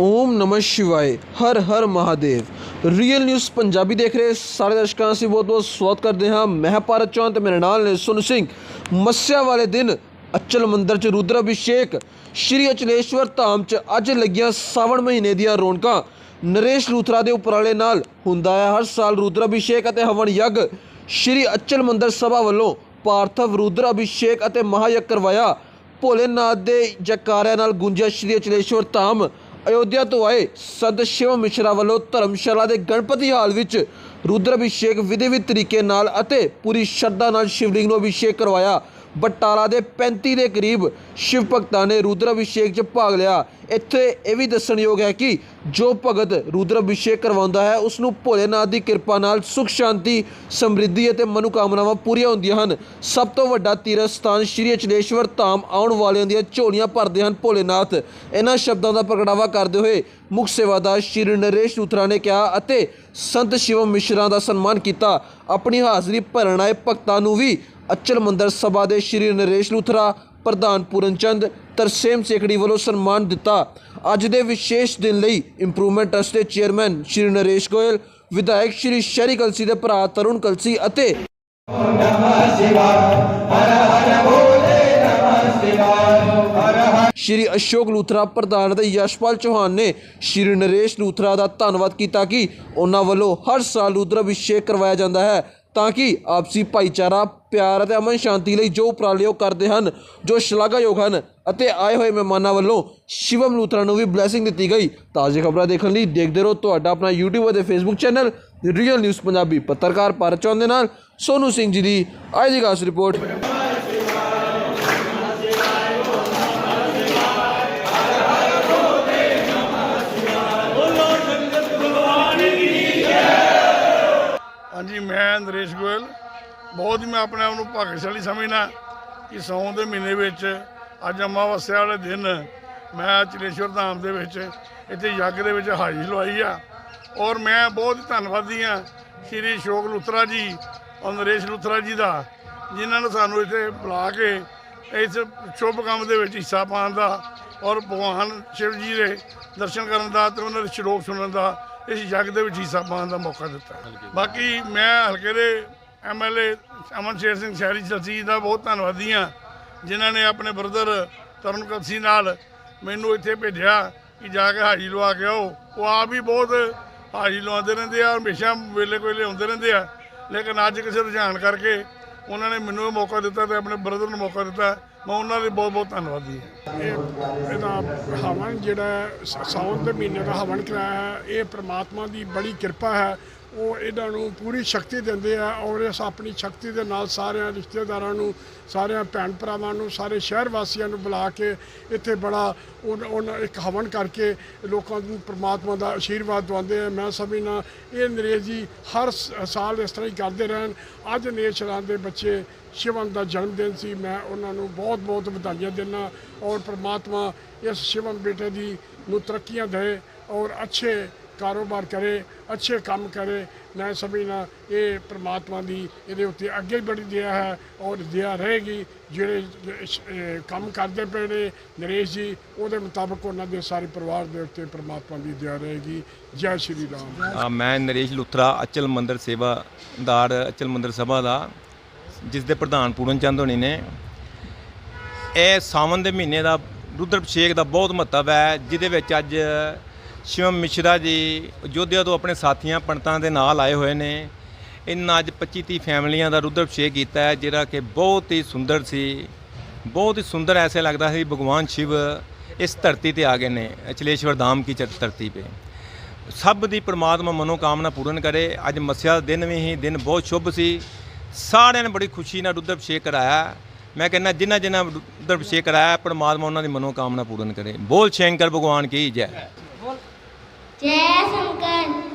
ਓਮ ਨਮः ਸ਼ਿਵਾਏ, ਹਰ ਹਰ ਮਹਾਦੇਵ। ਰੀਅਲ ਨਿਊਜ਼ ਪੰਜਾਬੀ ਦੇਖ ਰਹੇ ਸਾਰੇ ਦਰਸ਼ਕਾਂ ਦਾ ਅਸੀਂ ਬਹੁਤ ਬਹੁਤ ਸਵਾਗਤ ਕਰਦੇ ਹਾਂ। ਮੈਂ ਭਾਰਤ ਚੌਹਾਨ ਤੇ ਮੇਰੇ ਨਾਲ ਨੇ ਸੁਨ ਸਿੰਘ, ਮੱਸਿਆ ਵਾਲੇ ਦਿਨ, ਅਚਲ ਮੰਦਰ ਚ ਰੁਦਰ ਅਭਿਸ਼ੇਕ। ਸ਼੍ਰੀ ਅਚਲੇਸ਼ਵਰ ਧਾਮ ਚ ਅੱਜ ਲੱਗੀਆਂ ਸਾਵਣ ਮਹੀਨੇ ਦੀਆਂ ਰੌਣਕਾਂ। ਨਰੇਸ਼ ਲੂਥਰਾ ਦੇ ਉਪਰਾਲੇ ਨਾਲ ਹੁੰਦਾ ਹੈ ਹਰ ਸਾਲ ਰੁਦਰ ਅਭਿਸ਼ੇਕ ਅਤੇ ਹਵਨ ਯੱਗ। ਸ਼੍ਰੀ ਅਚਲ ਮੰਦਰ ਸਭਾ ਵੱਲੋਂ ਪਾਰਥਵ ਰੁਦਰ ਅਭਿਸ਼ੇਕ ਅਤੇ ਮਹਾਯਗ ਕਰਵਾਇਆ। ਭੋਲੇਨਾਥ ਦੇ ਜਕਾਰਿਆਂ ਨਾਲ ਗੁੰਜਿਆ ਸ਼੍ਰੀ ਅਚਲੇਸ਼ਵਰ ਧਾਮ। ਅਯੋਧਿਆ ਤੋਂ ਆਏ ਸੰਤ ਸ਼ਿਵ ਮਿਸ਼ਰਾ ਵੱਲੋਂ ਧਰਮਸ਼ਾਲਾ ਦੇ ਗਣਪਤੀ ਹਾਲ ਵਿੱਚ ਰੁਦਰ ਅਭਿਸ਼ੇਕ ਵਿਧੀਵਿਧ ਤਰੀਕੇ ਨਾਲ ਅਤੇ ਪੂਰੀ ਸ਼ਰਧਾ ਨਾਲ ਸ਼ਿਵਲਿੰਗ ਨੂੰ ਅਭਿਸ਼ੇਕ ਕਰਵਾਇਆ। ਬਟਾਲਾ ਦੇ 35 ਦੇ ਕਰੀਬ ਸ਼ਿਵ ਭਗਤਾਂ ਨੇ ਰੁਦਰ ਅਭਿਸ਼ੇਕ 'ਚ ਭਾਗ ਲਿਆ। ਇੱਥੇ ਇਹ ਵੀ ਦੱਸਣਯੋਗ ਹੈ ਕਿ ਜੋ ਭਗਤ ਰੁਦਰ ਅਭਿਸ਼ੇਕ ਕਰਵਾਉਂਦਾ ਹੈ ਉਸ ਨੂੰ ਭੋਲੇਨਾਥ ਦੀ ਕਿਰਪਾ ਨਾਲ ਸੁਖ, ਸ਼ਾਂਤੀ, ਸਮਰਿੱਧੀ ਅਤੇ ਮਨੋਕਾਮਨਾਵਾਂ ਪੂਰੀਆਂ ਹੁੰਦੀਆਂ ਹਨ। ਸਭ ਤੋਂ ਵੱਡਾ ਤੀਰਥ ਸਥਾਨ ਸ਼੍ਰੀ ਅਚਲੇਸ਼ਵਰ ਧਾਮ ਆਉਣ ਵਾਲਿਆਂ ਦੀਆਂ ਝੋਲੀਆਂ ਭਰਦੇ ਹਨ ਭੋਲੇਨਾਥ। ਇਹਨਾਂ ਸ਼ਬਦਾਂ ਦਾ ਪ੍ਰਗਟਾਵਾ ਕਰਦੇ ਹੋਏ ਮੁੱਖ ਸੇਵਾਦਾਰ ਸ਼੍ਰੀ ਨਰੇਸ਼ ਲੂਥਰਾ ਨੇ ਕਿਹਾ ਅਤੇ ਸੰਤ ਸ਼ਿਵਮ ਮਿਸ਼ਰਾ ਦਾ ਸਨਮਾਨ ਕੀਤਾ। ਆਪਣੀ ਹਾਜ਼ਰੀ ਭਰਨ ਆਏ ਭਗਤਾਂ ਨੂੰ ਵੀ ਅਚਲ ਮੰਦਰ ਸਭਾ ਦੇ ਸ਼੍ਰੀ ਨਰੇਸ਼ ਲੂਥਰਾ, ਪ੍ਰਧਾਨ ਪੂਰਨ ਚੰਦ, ਤਰਸੇਮ ਸੇਖੜੀ ਵੱਲੋਂ ਸਨਮਾਨ ਦਿੱਤਾ। ਅੱਜ ਦੇ ਵਿਸ਼ੇਸ਼ ਦਿਨ ਲਈ ਇੰਪਰੂਵਮੈਂਟ ਟਰਸਟ ਦੇ ਚੇਅਰਮੈਨ ਸ਼੍ਰੀ ਨਰੇਸ਼ ਗੋਇਲ, ਵਿਧਾਇਕ ਸ਼੍ਰੀ ਸ਼ਰੀ ਕਲਸੀ ਦੇ ਭਰਾ ਤਰੁਣ ਕਲਸੀ ਅਤੇ ਸ਼੍ਰੀ ਅਸ਼ੋਕ ਲੂਥਰਾ, ਪ੍ਰਧਾਨ ਅਤੇ ਯਸ਼ਪਾਲ ਚੌਹਾਨ ਨੇ ਸ਼੍ਰੀ ਨਰੇਸ਼ ਲੂਥਰਾ ਦਾ ਧੰਨਵਾਦ ਕੀਤਾ ਕਿ ਉਹਨਾਂ ਵੱਲੋਂ ਹਰ ਸਾਲ ਰੁਦਰ ਅਭਿਸ਼ੇਕ ਕਰਵਾਇਆ ਜਾਂਦਾ ਹੈ ਤਾਂ ਕਿ ਆਪਸੀ ਭਾਈਚਾਰਾ ਪਿਆਰ ਅਤੇ ਅਮਨ ਸ਼ਾਂਤੀ ਲਈ ਜੋ ਉਪਰਾਲੇ ਉਹ ਕਰਦੇ ਹਨ, ਜੋ ਸ਼ਲਾਘਾਯੋਗ ਹਨ ਅਤੇ ਆਏ ਹੋਏ ਮਹਿਮਾਨਾਂ ਵੱਲੋਂ ਸ਼ਿਵਮ ਲੂਥਰਾ ਨੂੰ ਵੀ ਬਲੇਸਿੰਗ ਦਿੱਤੀ ਗਈ। ਤਾਜ਼ੀ ਖਬਰਾਂ ਦੇਖਣ ਲਈ ਦੇਖਦੇ ਰਹੋ ਤੁਹਾਡਾ ਆਪਣਾ YouTube ਅਤੇ Facebook channel real news Punjabi ਪੱਤਰਕਾਰ ਭਾਰਤ ਚੌਹਾਨ ਦੇ ਨਾਲ। ਸੋਨੂ ਸਿੰਘ ਜੀ ਦੀ ਅੱਜ ਦੀ ਖਾਸ ਰਿਪੋਰਟ ਬਹੁਤ ਹੀ ਮੈਂ ਆਪਣੇ ਆਪ ਨੂੰ ਭਾਗਸ਼ਾਲੀ ਸਮਝਦਾ ਕਿ ਸੌਣ ਦੇ ਮਹੀਨੇ ਵਿੱਚ ਅੱਜ ਅਮਾਵਸਿਆ ਵਾਲੇ ਦਿਨ ਮੈਂ ਚਲੇਸ਼ਵਰ ਧਾਮ ਦੇ ਵਿੱਚ ਇੱਥੇ ਯੱਗ ਦੇ ਵਿੱਚ ਹਾਜ਼ਰੀ ਲਵਾਈ ਆ। ਔਰ ਮੈਂ ਬਹੁਤ ਧੰਨਵਾਦੀ ਆ ਸ਼੍ਰੀ ਅਸ਼ੋਕ ਲੁੱਤਰਾ ਜੀ ਔਰ ਨਰੇਸ਼ ਲੁੱਤਰਾ ਜੀ ਦਾ ਜਿਨ੍ਹਾਂ ਨੇ ਸਾਨੂੰ ਇੱਥੇ ਬੁਲਾ ਕੇ ਇਸ ਸ਼ੁਭ ਕੰਮ ਦੇ ਵਿੱਚ ਹਿੱਸਾ ਪਾਉਣ ਦਾ ਔਰ ਭਗਵਾਨ ਸ਼ਿਵ ਜੀ ਦੇ ਦਰਸ਼ਨ ਕਰਨ ਦਾ ਤੇ ਉਹਨਾਂ ਦੇ ਸ਼ਲੋਕ ਸੁਣਨ ਦਾ ਇਸ ਯੱਗ ਦੇ ਵਿੱਚ ਹਿੱਸਾ ਪਾਉਣ ਦਾ ਮੌਕਾ ਦਿੱਤਾ। ਬਾਕੀ ਮੈਂ ਹਲਕੇ ਦੇ ਐਮਐਲਏ ਅਮਨ ਸ਼ੇਰ ਸਿੰਘ ਸ਼ਹਿਰੀ ਚਲਸੀ ਦਾ ਬਹੁਤ ਧੰਨਵਾਦੀ ਹਾਂ ਜਿਨ੍ਹਾਂ ਨੇ ਆਪਣੇ ਬ੍ਰਦਰ ਤਰਨ ਕਲਸੀ ਨਾਲ ਮੈਨੂੰ ਇੱਥੇ ਭੇਜਿਆ ਕਿ ਜਾ ਕੇ ਹਾਜ਼ਰੀ ਲਵਾ ਕੇ ਆਓ। ਉਹ ਆਪ ਵੀ ਬਹੁਤ ਹਾਜ਼ਰੀ ਲਵਾਉਂਦੇ ਰਹਿੰਦੇ ਆ ਹਮੇਸ਼ਾ ਵੇਲੇ ਕੋਲੇ ਆਉਂਦੇ ਰਹਿੰਦੇ ਆ। ਲੇਕਿਨ ਅੱਜ ਕਿਸੇ ਰੁਝਾਨ ਕਰਕੇ ਉਹਨਾਂ ਨੇ ਮੈਨੂੰ ਇਹ ਮੌਕਾ ਦਿੱਤਾ ਤੇ ਆਪਣੇ ਬ੍ਰਦਰ ਨੂੰ ਮੌਕਾ ਦਿੱਤਾ। ਮੈਂ ਉਹਨਾਂ ਦੇ ਬਹੁਤ ਬਹੁਤ ਧੰਨਵਾਦੀ ਹਾਂ। ਇਹ ਇਹਦਾ ਹਵਨ ਜਿਹੜਾ ਹੈ, ਸਾਉਣ ਦੇ ਮਹੀਨੇ ਦਾ ਹਵਨ ਕਰਾਇਆ ਹੈ ਇਹ ਪ੍ਰਮਾਤਮਾ ਦੀ ਬੜੀ ਕਿਰਪਾ ਹੈ। ਉਹ ਇਹਨਾਂ ਨੂੰ ਪੂਰੀ ਸ਼ਕਤੀ ਦਿੰਦੇ ਆ ਔਰ ਇਸ ਆਪਣੀ ਸ਼ਕਤੀ ਦੇ ਨਾਲ ਸਾਰਿਆਂ ਰਿਸ਼ਤੇਦਾਰਾਂ ਨੂੰ, ਸਾਰਿਆਂ ਭੈਣ ਭਰਾਵਾਂ ਨੂੰ, ਸਾਰੇ ਸ਼ਹਿਰ ਵਾਸੀਆਂ ਨੂੰ ਬੁਲਾ ਕੇ ਇੱਥੇ ਬੜਾ ਉਨ- ਉਨ, ਇੱਕ ਹਵਨ ਕਰਕੇ ਲੋਕਾਂ ਨੂੰ ਪ੍ਰਮਾਤਮਾ ਦਾ ਆਸ਼ੀਰਵਾਦ ਦਵਾਉਂਦੇ ਆ। ਮੈਂ ਸਮਝਣਾ ਇਹ ਨਰੇਸ਼ ਜੀ ਹਰ ਸਾਲ ਇਸ ਤਰ੍ਹਾਂ ਹੀ ਕਰਦੇ ਰਹਿਣ। ਅੱਜ ਨਰੇਸ਼ ਦੇ ਬੱਚੇ ਸ਼ਿਵਮ ਦਾ ਜਨਮ ਦਿਨ ਸੀ। ਮੈਂ ਉਹਨਾਂ ਨੂੰ ਬਹੁਤ ਬਹੁਤ ਵਧਾਈਆਂ ਦਿੰਦਾ ਔਰ ਪ੍ਰਮਾਤਮਾ ਇਸ ਸ਼ਿਵਮ ਬੇਟੇ ਦੀ ਨੂੰ ਤਰੱਕੀਆਂ ਦੇ ਔਰ ਅੱਛੇ ਕਾਰੋਬਾਰ ਕਰੇ, ਅੱਛੇ ਕੰਮ ਕਰੇ, ਮੈਂ ਸਮਝਣਾ ਇਹ ਪ੍ਰਮਾਤਮਾ ਦੀ ਇਹਦੇ ਉੱਤੇ ਅੱਗੇ ਬੜੀ ਦਿਆ ਹੈ ਔਰ ਦਿਆ ਰਹੇਗੀ। ਜਿਹੜੇ ਕੰਮ ਕਰਦੇ ਪਏ ਨੇ ਨਰੇਸ਼ ਜੀ, ਉਹਦੇ ਮੁਤਾਬਕ ਉਹਨਾਂ ਦੇ ਸਾਰੇ ਪਰਿਵਾਰ ਦੇ ਉੱਤੇ ਪ੍ਰਮਾਤਮਾ ਦੀ ਦਿਆ ਰਹੇਗੀ। ਜੈ ਸ਼੍ਰੀ ਰਾਮ। ਮੈਂ ਨਰੇਸ਼ ਲੁਥਰਾ, ਅਚਲ ਮੰਦਰ ਸੇਵਾਦਾਰ, ਅਚਲ ਮੰਦਰ ਸਭਾ ਦਾ, ਜਿਸ ਦੇ ਪ੍ਰਧਾਨ ਪੂਰਨ ਚੰਦ ਹੋਣੀ ਨੇ। ਇਹ ਸਾਵਨ ਦੇ ਮਹੀਨੇ ਦਾ ਰੁਦਰ ਅਭਿਸ਼ੇਕ ਦਾ ਬਹੁਤ ਮਹੱਤਵ ਹੈ, ਜਿਹਦੇ ਵਿੱਚ ਅੱਜ ਸ਼ਿਵਮ ਮਿਸ਼ਰਾ ਜੀ ਅਯੋਧਿਆ ਤੋਂ ਆਪਣੇ ਸਾਥੀਆਂ ਪੰਡਤਾਂ ਦੇ ਨਾਲ ਆਏ ਹੋਏ ਨੇ। ਇਹਨਾਂ ਅੱਜ 25 30 ਫੈਮਲੀਆਂ ਦਾ ਰੁਦਰ ਅਭਿਸ਼ੇਕ ਕੀਤਾ ਹੈ, ਜਿਹੜਾ ਕਿ ਬਹੁਤ ਹੀ ਸੁੰਦਰ ਸੀ। ਬਹੁਤ ਹੀ ਸੁੰਦਰ ਐਸੇ ਲੱਗਦਾ ਸੀ ਭਗਵਾਨ ਸ਼ਿਵ ਇਸ ਧਰਤੀ ਤੇ ਆ ਗਏ ਨੇ, ਅਚਲੇਸ਼ਵਰ ਧਾਮ ਕੀ ਚਰ- ਧਰਤੀ पे ਸਭ ਦੀ ਪ੍ਰਮਾਤਮਾ ਮਨੋਕਾਮਨਾ ਪੂਰਨ ਕਰੇ। ਅੱਜ ਮੱਸਿਆ ਦਾ ਦਿਨ ਵੀ ਹੀ, ਦਿਨ ਬਹੁਤ ਸ਼ੁਭ ਸੀ। ਸਾਰਿਆਂ ਨੇ ਬੜੀ ਖੁਸ਼ੀ ਨਾਲ ਰੁਦਰ ਅਭਿਸ਼ੇਕ ਕਰਾਇਆ। ਮੈਂ ਕਹਿੰਦਾ ਜਿਨ੍ਹਾਂ ਜਿਨ੍ਹਾਂ ਰੁਦਰ ਅਭਿਸ਼ੇਕ ਕਰਾਇਆ, ਪ੍ਰਮਾਤਮਾ ਉਹਨਾਂ ਦੀ ਮਨੋਕਾਮਨਾ ਪੂਰਨ ਕਰੇ। ਬੋਲ ਸ਼ੰਕਰ ਭਗਵਾਨ ਕੀ ਜੈ। 杰森根。